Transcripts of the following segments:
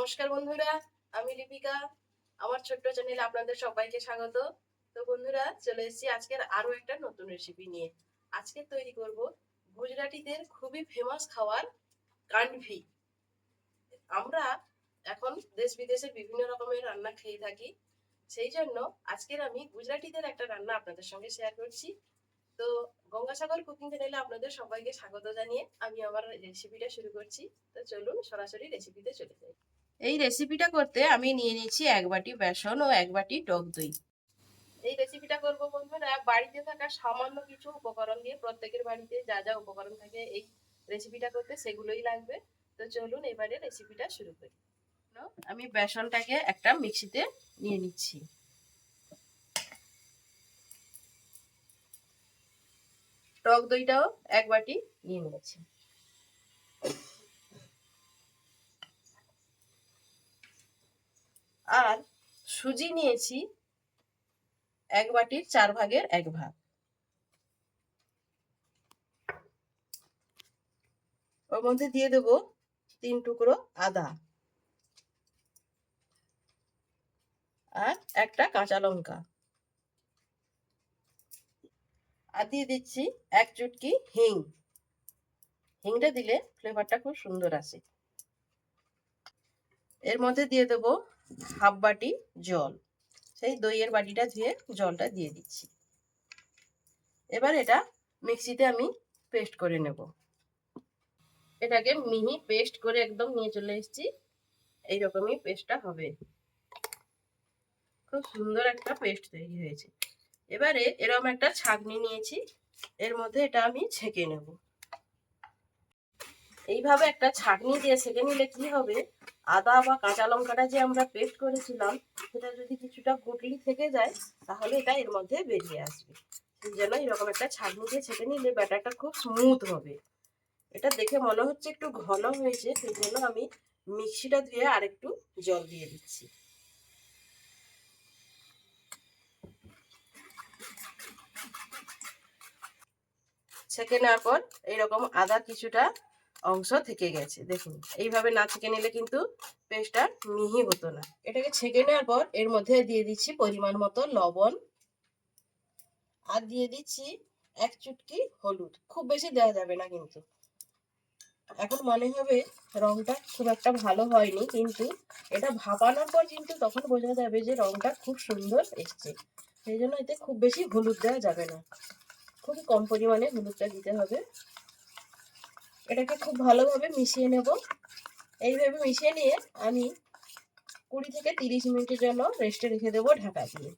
নমস্কার বন্ধুরা, আমি লিপিকা আমার ছোট্ট চ্যানেলে আপনাদের সবাইকে স্বাগত। তো বন্ধুরা, চলে এসেছি আজকের আরও একটা নতুন রেসিপি নিয়ে। আজকে তৈরি করব গুজরাটিদের খুবই ফেমাস খাওয়ার কানভি আমরা এখন দেশ বিদেশের বিভিন্ন রকমের রান্না খেয়ে থাকি। সেই জন্য আজকের আমি গুজরাটিদের একটা রান্না আপনাদের সঙ্গে শেয়ার করছি। তো গঙ্গাসাগর কুকিং চ্যানেলে আপনাদের সবাইকে স্বাগত জানিয়ে আমি আমার রেসিপিটা শুরু করছি। তো চলুন সরাসরি রেসিপিতে চলে যাই। এই রেসিপিটা করতে আমি নিয়ে নিচ্ছি এক বাটি বেসন ও এক বাটি টক দই। এই রেসিপিটা করব বন্ধুরা, বাড়িতে থাকা সামান্য কিছু উপকরণ দিয়ে, প্রত্যেকের বাড়িতে যা যা উপকরণ থাকে এই রেসিপিটা করতে সেগুলোই লাগবে। তো চলুন এবারে রেসিপিটা শুরু করি। আমি বেসনটাকে একটা মিক্সিতে নিয়ে নিচ্ছি। টক দইটাও এক বাটি নিয়ে নিয়েছি। আর সুজি নিয়েছি এক বাটির চার ভাগের এক ভাগ। ওর মধ্যে দিয়ে দেব তিন টুকরো আদা আর একটা কাঁচা লঙ্কা। আর দিয়ে দিচ্ছি এক চুটকি হিং। হিংটা দিলে ফ্লেভারটা খুব সুন্দর আসে। এর মধ্যে দিয়ে দেব হাফ বাটি জল। সেই দইয়ের বাটিটা ধুয়ে জলটা দিয়ে দিচ্ছি। এবার এটা মিক্সিতে আমি পেস্ট করে নেব। এটাকে মিহি পেস্ট করে একদম নিয়ে চলে এসেছি। এইরকমই পেস্টটা হবে। খুব সুন্দর একটা পেস্ট তৈরি হয়েছে। এবারে এরকম একটা ছাঁকনি নিয়েছি। এর মধ্যে এটা আমি ছেঁকে নেব। এইভাবে একটা ছাঁকনি দিয়ে ছেঁকে নিলে কি হবে? আদা বা কাঁচা লঙ্কাটা যে আমরা পেস্ট করেছিলাম, সেটা যদি কিছুটা গুটলি থেকে যায়, তাহলে এটা এর মধ্যে বেরিয়ে আসবে। সেই জন্য এরকম একটা ছাঁকনি দিয়ে ছেঁকে নিলে ব্যাটারটা খুব স্মুথ হবে। এটা দেখে মনে হচ্ছে একটু ঘন হয়েছে, সেই জন্য আমি মিক্সিটা ধুয়ে আরেকটু জল দিয়ে দিচ্ছি। ছেঁকে নেওয়ার পর এইরকম আদা কিছুটা অংশ থেকে গেছে। দেখুন, এইভাবে না ছেঁকে নিলে কিন্তু পেস্টটা মিহি হতো না। এটাকে ছেঁকে নেওয়ার পর এর মধ্যে দিয়ে দিচ্ছি পরিমাণ মতো লবণ আর দিয়ে দিচ্ছি এক চুটকি হলুদ। খুব বেশি দেওয়া যাবে না কিন্তু। এখন মনে হবে রংটা খুব একটা ভালো হয়নি কিন্তু এটা ভাপানোর পর কিন্তু তখন বোঝা যাবে যে রংটা খুব সুন্দর এসছে। সেই জন্য এতে খুব বেশি হলুদ দেওয়া যাবে না। খুব কম পরিমাণে হলুদটা দিতে হবে। এটাকে খুব ভালোভাবে মিশিয়ে নেব। এইভাবে মিশিয়ে নিয়ে আমি কুড়ি থেকে তিরিশ মিনিটের জন্য রেস্টে রেখে দেবো ঢাকা দিয়ে।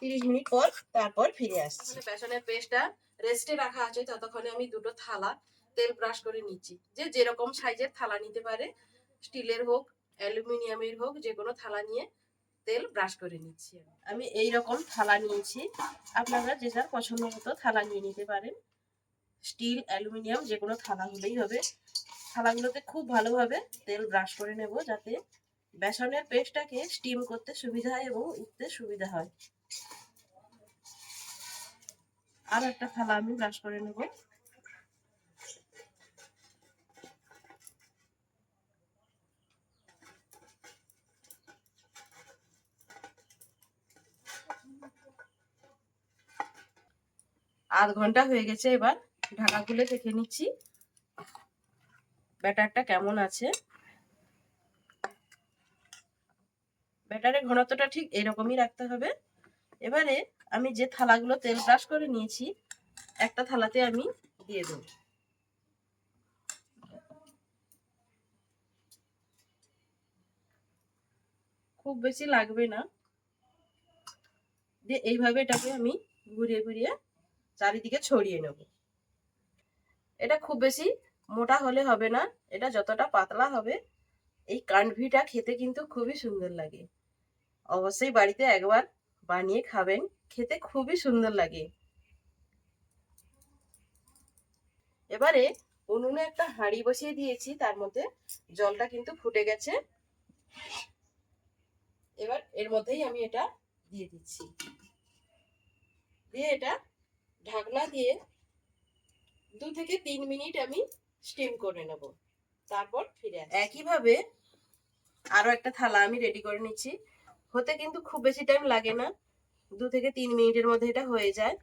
তিরিশ মিনিট পর তারপর ফিরে আসছি। বেসনের পেস্টটা রেস্টে রাখা আছে, ততক্ষণে আমি দুটো থালা তেল ব্রাশ করে নিচ্ছি। যে যেরকম সাইজের থালা নিতে পারে, স্টিলের হোক, অ্যালুমিনিয়ামের হোক, যে কোনো থালা নিয়ে তেল ব্রাশ করে নিচ্ছি আমি। এই রকম থালা নিয়েছি। আপনারা যে যার পছন্দ মতো থালা নিয়ে নিতে পারেন। স্টিল, অ্যালুমিনিয়াম যে কোনো থালা হলেই হবে। থালাগুলোতে খুব ভালোভাবে তেল ব্রাশ করে নেব যাতে বেসনের পেস্টটাকে স্টিম করতে সুবিধা হয় এবং উঠতে সুবিধা হয়। আর একটা থালা আমি ব্রাশ করে নেব। আধ ঘণ্টা হয়ে গেছে এবার। ঢাকা খুলে দেখে নিচ্ছি। ব্যাটারটা কেমন আছে? ব্যাটারের ঘনত্বটা ঠিক এরকমই রাখতে হবে। এবারে আমি যে থালাগুলো তেল ব্রাশ করে নিয়েছি, একটা থালাতে আমি দিয়ে দেব। খুব বেশি লাগবে না। দিয়ে এইভাবে এটাকে আমি ঘুরিয়ে ঘুরিয়ে চারিদিকে ছড়িয়ে নেব। এটা খুব বেশি মোটা হলে হবে না, এটা যতটা পাতলা হবে। এই কানভিটা খেতে কিন্তু খুবই সুন্দর লাগে। অবশ্যই বাড়িতে একবার বানিয়ে খাবেন, খেতে খুবই সুন্দর লাগে। এবারে উনুনে একটা হাঁড়ি বসিয়ে দিয়েছি, তার মধ্যে জলটা কিন্তু ফুটে গেছে। এবার এর মধ্যেই আমি এটা দিয়ে দিচ্ছি। দিয়ে এটা ঢাকনা দিয়ে দু থেকে তিন মিনিট আমি স্টিম করে নেব। তারপর ফিরে একইভাবে আরও একটা থালা আমি রেডি করে নিচ্ছি। হতে কিন্তু খুব বেশি টাইম লাগে না। দু থেকে তিন মিনিটের মধ্যে এটা হয়ে যায়।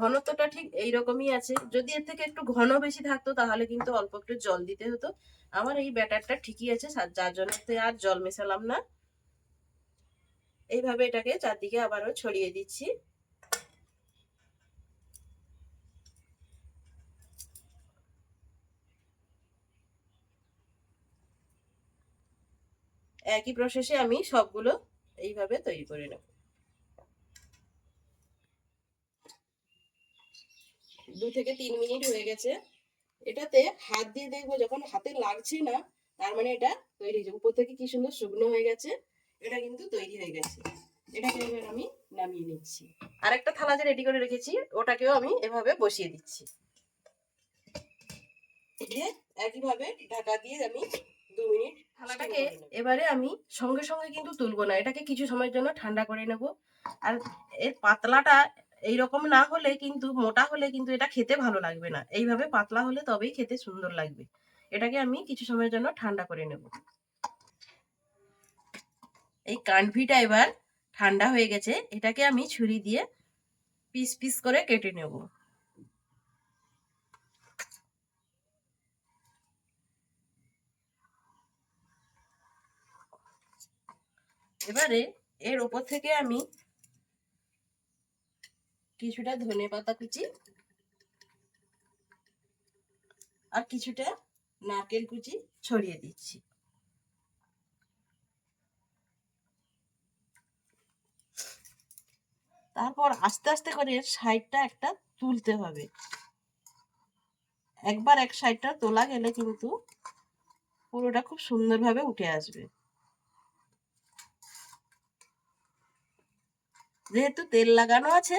ঘনত্বটা ঠিক এইরকমই আছে। যদি এর থেকে একটু ঘন বেশি থাকতো তাহলে কিন্তু অল্প একটু জল দিতে হতো। আমার এই ব্যাটারটা ঠিকই আছে যার জন্য আর জল মেশালাম না। এইভাবে এটাকে চারদিকে আবারও ছড়িয়ে দিচ্ছি। একই প্রসেসে আমি সবগুলো এইভাবে তৈরি করে নেব। দু থেকে তিন মিনিট হয়ে গেছে। এটাতে হাত দিয়ে দেখব যখন হাতে লাগছে না, তার মানে এটা তৈরি হয়েছে উপর থেকে কি সুন্দর শুকনো হয়ে গেছে, এটা কিন্তু তৈরি হয়ে গেছে। এটাকে এবার আমি নামিয়ে নিচ্ছি। আরেকটা থালা যে রেডি করে রেখেছি, ওটাকেও আমি এভাবে বসিয়ে দিচ্ছি। একইভাবে ঢাকা দিয়ে আমি দু মিনিট থালাটাকে এবারে আমি সঙ্গে সঙ্গে কিন্তু তুলবো না এটাকে কিছু সময়ের জন্য ঠান্ডা করে নেব। আর এর পাতলাটা এইরকম না হলে কিন্তু মোটা হলে কিন্তু এটা খেতে ভালো লাগবে না। এইভাবে পাতলা হলে তবেই খেতে সুন্দর লাগবে। এটাকে আমি কিছু সময়ের জন্য ঠান্ডা করে নেব। এই কানভিটা এবার ঠান্ডা হয়ে গেছে এটাকে আমি ছুরি দিয়ে পিস পিস করে কেটে নেব। এবারে এর ওপর থেকে আমি কিছুটা ধনে পাতা কুচি আর কিছুটা নারকেল কুচি ছড়িয়ে দিচ্ছি। তারপর আস্তে আস্তে করে সাইডটা একটা তুলতে হবে। একবার এক সাইডটা তোলা গেলে কিন্তু পুরোটা খুব সুন্দরভাবে উঠে আসবে। যেহেতু তেল লাগানো আছে,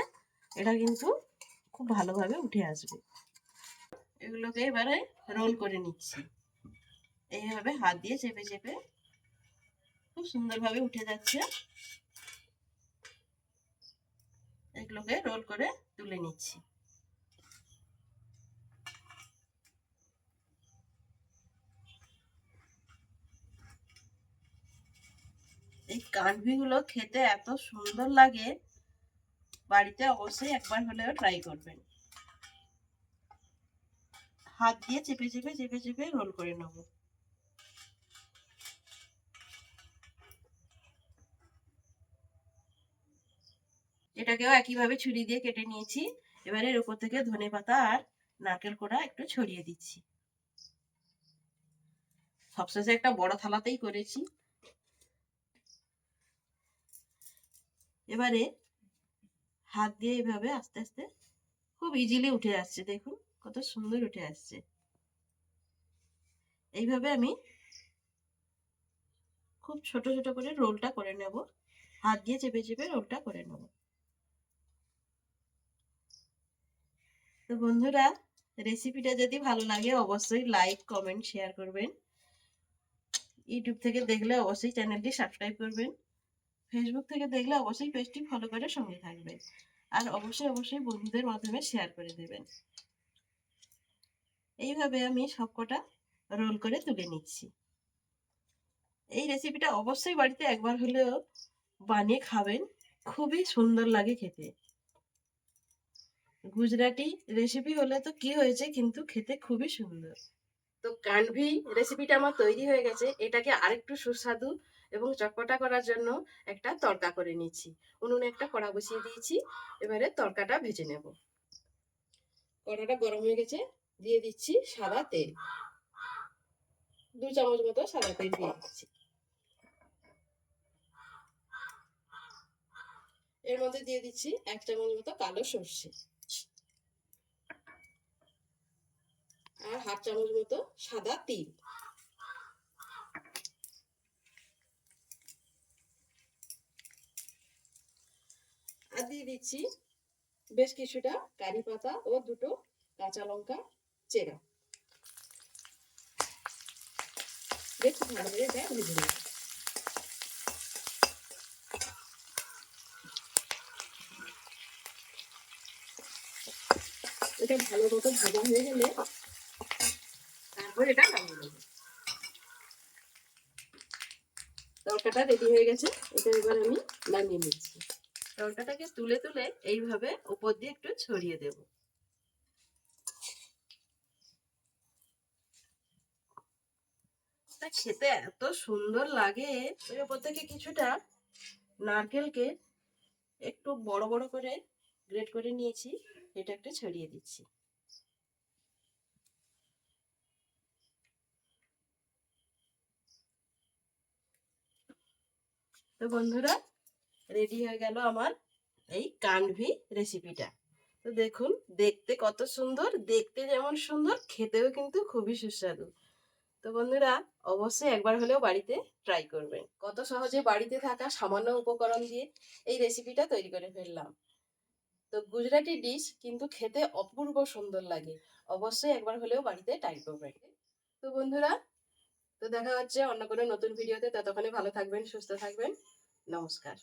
এটা কিন্তু খুব ভালোভাবে উঠে আসবে। এগুলোকে এবারে রোল করে নিচ্ছি। এইভাবে হাত দিয়ে চেপে চেপে খুব সুন্দরভাবে উঠে যাচ্ছে। এগুলোকে রোল করে তুলে নিচ্ছি। এই কানভিগুলো খেতে এত সুন্দর লাগে। বাড়িতে অবশ্যই একবার হলেও ট্রাই করবেন। হাত দিয়ে চেপে চেপে চেপে চেপে রোল করে নেব। এটাকেও একইভাবে ছুরি দিয়ে কেটে নিয়েছি। এবারে এর উপর থেকে ধনে পাতা আর নারকেল কোড়া একটু ছড়িয়ে দিচ্ছি। সবশেষে একটা বড় থালাতেই করেছি। এবারে হাত দিয়ে এইভাবে আস্তে আস্তে খুব ইজিলি উঠে আসছে। দেখুন কত সুন্দর উঠে আসছে। এইভাবে আমি খুব ছোট ছোট করে রোলটা করে নেব। হাত দিয়ে চেপে চেপে রোলটা করে নেব। তো বন্ধুরা রেসিপিটা যদি ভালো লাগে, অবশ্যই লাইক কমেন্ট শেয়ার করবেন। ইউটিউব থেকে দেখলে অবশ্যই চ্যানেলটি সাবস্ক্রাইব করবেন। ফেসবুক থেকে দেখলে অবশ্যই পেজটি ফলো করে সঙ্গে থাকবেন। আর অবশ্যই অবশ্যই বন্ধুদের মাধ্যমে শেয়ার করে দেবেন। এইভাবে আমি সবকটা রোল করে তুলে নিচ্ছি। এই রেসিপিটা অবশ্যই বাড়িতে একবার হলেও বানিয়ে খাবেন। খুবই সুন্দর লাগে খেতে। গুজরাটি রেসিপি হলে তো কি হয়েছে, কিন্তু খেতে খুবই সুন্দর। তো কানভি রেসিপিটা আমার তৈরি হয়ে গেছে। এটাকে আরেকটু সুস্বাদু এবং চটপটা করার জন্য একটা তড়কা করে নিচ্ছি। উনুনে একটা কড়া বসিয়ে দিয়েছি। এবারে তড়কাটা ভেজে নেব। কড়াটা গরম হয়ে গেছে। দিয়ে দিচ্ছি সাদা তেল। দু চামচ মতো সাদা তেল দিয়ে দিচ্ছি। এর মধ্যে দিয়ে দিচ্ছি এক চামচ মতো কালো সর্ষে। আর হাফ চামচ মতো সাদা তিল। আর দিয়ে দিচ্ছি বেশ কিছুটা কারি পাতা ও দুটো কাঁচা লঙ্কা চেরা। বেশ ভালো করে এটা ভেজে নেব এটা ভালো মতো ভাজা হয়ে গেলে তারপরে তরকাটা রেডি হয়ে গেছে, এটা এবার আমি নামিয়ে নিচ্ছি। তরকাটাকে তুলে তুলে এইভাবে উপর দিয়ে একটু ছড়িয়ে দেব। খেতে এত সুন্দর লাগে। এর উপর থেকে কিছুটা নারকেলকে একটু বড় বড় করে গ্রেট করে নিয়েছি, এটা একটা ছড়িয়ে দিচ্ছি। তো বন্ধুরা রেডি হয়ে গেল আমার এই কানভি রেসিপিটা তো দেখুন, দেখতে কত সুন্দর, দেখতে যেমন সুন্দর, খেতেও কিন্তু খুবই সুস্বাদু। তো বন্ধুরা, অবশ্যই একবার হলেও বাড়িতে ট্রাই করবেন। কত সহজে বাড়িতে থাকা সামান্য উপকরণ দিয়ে এই রেসিপিটা তৈরি করে ফেললাম। তো গুজরাটি ডিশ কিন্তু খেতে অপূর্ব সুন্দর লাগে। অবশ্যই একবার হলেও বাড়িতে ট্রাই করবেন। তো বন্ধুরা, তো দেখা হচ্ছে অন্য কোনো নতুন ভিডিওতে ততক্ষণে ভালো থাকবেন, সুস্থ থাকবেন। নমস্কার।